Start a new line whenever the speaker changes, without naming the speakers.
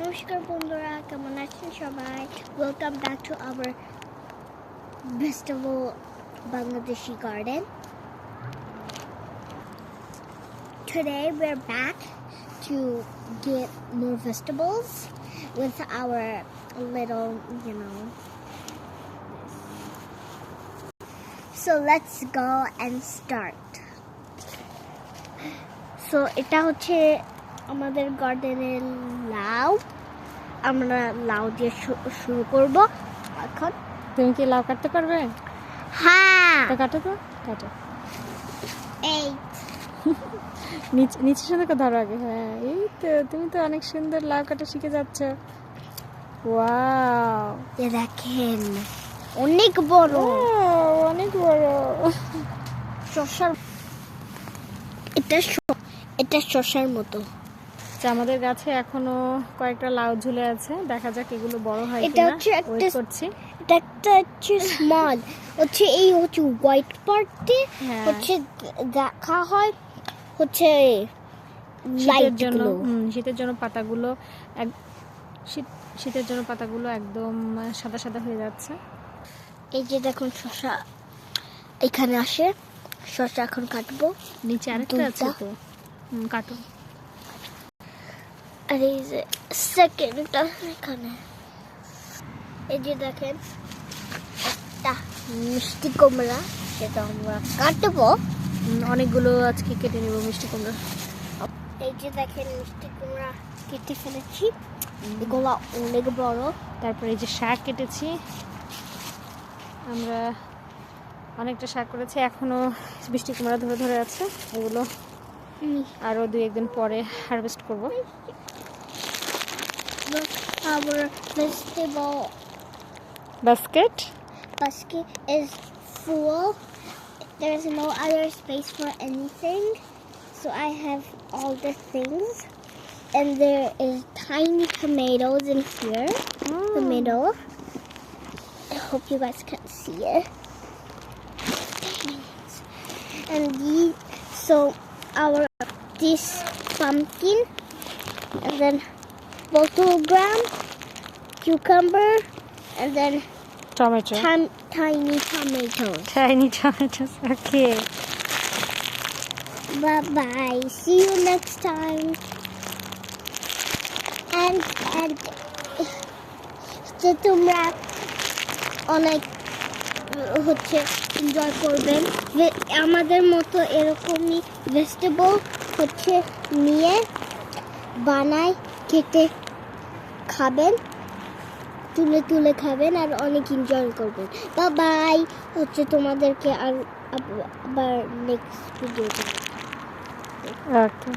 নমস্কার বন্ধুরা কেমন আছেন সবাই welcome back to our vegetable Bangladeshi garden. Today we're back to get more vegetables with our little, you know. So let's go and start. So এটা হচ্ছে আমাদের গার্ডেনের লাউ আমরা লাউ দিয়ে শুরু করব। এখন।
তুমি কি লাউ কাটতে পারবে?
হ্যাঁ।
তো কাটো তো? কাটো।
এই।
নিচে নিচে সুন্দর করে ধরো আগে। হ্যাঁ এই তো তুমি তো অনেক সুন্দর লাউ কাটা শিখে যাচ্ছ। ওয়াও।
এ দেখেন অনেক বড়।
অনেক বড়।
শসার এটা এটা শসার মতো।
আচ্ছা, আমাদের গাছে এখনও কয়েকটা লাউ ঝুলে আছে। দেখা যাক এগুলো বড় হয়
এটা হচ্ছে একটা-
করছি।
এটা একটা হচ্ছে স্মল হচ্ছে এই হচ্ছে হোয়াইট পার্টে
হ্যাঁ।
হচ্ছে দেখা হয় হচ্ছে
শীতের জন্য শীতের জন্য পাতাগুলো এক শীত শীতের জন্য পাতাগুলো একদম সাদা সাদা হয়ে যাচ্ছে।
এই যে দেখুন শসা এখানে আসে। শসা এখন কাটবো।
নিচে আরেকটা আছে তো। কাটো।
আর এই যে সেকেন্ডটা এখানে। এই যে দেখেন একটা মিষ্টি কুমড়া সেটা আমরা কাটবো।
অনেকগুলো আজকে কেটে নেব মিষ্টি কুমড়া।
এই যে দেখেন মিষ্টি কুমড়া কেটে ফেলেছি। এগুলো অনেক বড়।
তারপরে এই যে শাক কেটেছি। আমরা অনেকটা শাক করেছি এখনও বৃষ্টি কুমড়া ধরে ধরে আছে। এগুলো আরও দুই একদিন পরে হারভেস্ট করব।
our vegetable
basket.
Basket is full. There's no other space for anything. So I have all the things. And there is tiny tomatoes in here. Mm. The middle. I hope you guys can see it. And these, so our, this pumpkin. And then bottle gram, cucumber, and then
tomato
Tim- tiny tomatoes.
Tiny tomato okay
Bye bye. See you next time. And and যে তোমরা অনেক হচ্ছে enjoy করবেন আমাদের মতো এরকমই vegetable হচ্ছে নিয়ে বানায় কেটে খাবেন, তুলে তুলে খাবেন আর অনেক এনজয় করবেন। বা বাই হচ্ছে তোমাদেরকে আর আবার নেক্সট ভিডিওতে
ওকে